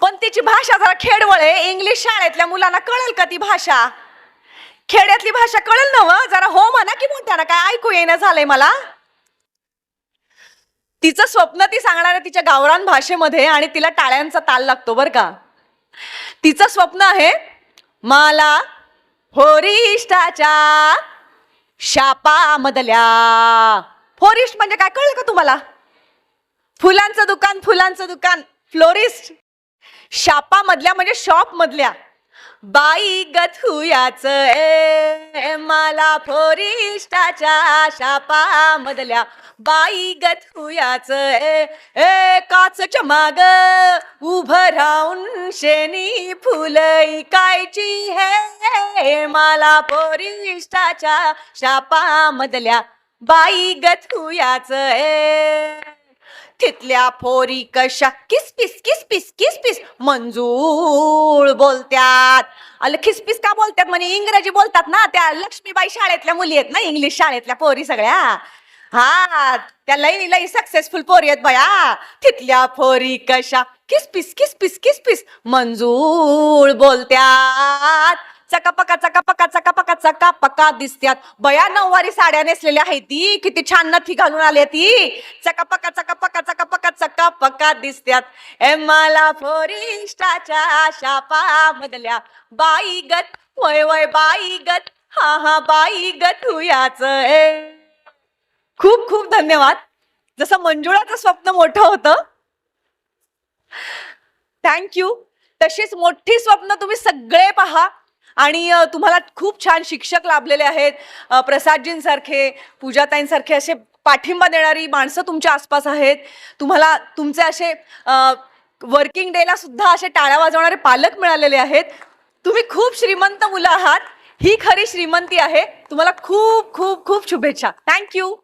पण तिची भाषा जरा खेडवळ आहे. इंग्लिश शाळेतल्या मुलांना कळेल का ती भाषा? खेड्यातली भाषा कळेल ना व? जरा हो म्हणा की मोठ्यानं काय? ऐकू येणं झालंय मला. तिचं स्वप्न ती सांगणार आहे तिच्या गावरान भाषेमध्ये आणि तिला टाळ्यांचा ताल लागतो बर का. तिचं स्वप्न आहे मला फोरिस्टाच्या शापामधल्या. फोरिस्ट म्हणजे काय? कळलं का तुम्हाला? फुलांचं दुकान फुलांचं दुकान फ्लोरिस्ट. शापामधल्या म्हणजे शॉप मधल्या बाई गथुयाच ए मला फोरिष्टाच्या शापा मधल्या बाई गथुयाच ए ए काचच्या माग उभं राहून शेनी फुलई कायची हे मला फोरिष्टाच्या शापा मधल्या बाई गथुयाच ए तिथल्या फोरी कशा? किसपिस किस पिस मंजूळ बोलत्यात. अल खिसपिस का बोलतात म्हणजे इंग्रजी बोलतात ना त्या लक्ष्मीबाई शाळेतल्या मुली आहेत ना इंग्लिश शाळेतल्या पोरी सगळ्या. हा त्या लई लई सक्सेसफुल पोरी आहेत बया. तिथल्या फोरी कशा? किस पिस किस पिस किस पिस? मंजूळ बोलत्यात. चकापका चकापका चकापका चकापका दिसत्यात. बया नऊवारी साड्या नेसलेल्या आहेत ती. किती छान नथी घालून आली ती. चकापका चकापका चकापका पक्का दिसत्यात. एम्हाला फोरिस्टाच्या शापा मधल्या बाई गत वय वय बाई गत. हा हा बाई गत हुयाच ए. खूप खूप धन्यवाद. जसं मंजुळाचं स्वप्न मोठं होतं. थँक्यू तशीच मोठी स्वप्न तुम्ही सगळे पहा. आणि तुम्हाला खूप छान शिक्षक लाभलेले आहेत. प्रसादजींसारखे पूजाताईंसारखे असे पाठिंबा देणारी माणसं तुमच्या आसपास आहेत. तुम्हाला तुमचे असे वर्किंग डेला सुद्धा असे टाळ्या वाजवणारे पालक मिळालेले आहेत. तुम्ही खूप श्रीमंत मुलं आहात. ही खरी श्रीमंती आहे. तुम्हाला खूप खूप खूप शुभेच्छा. थँक्यू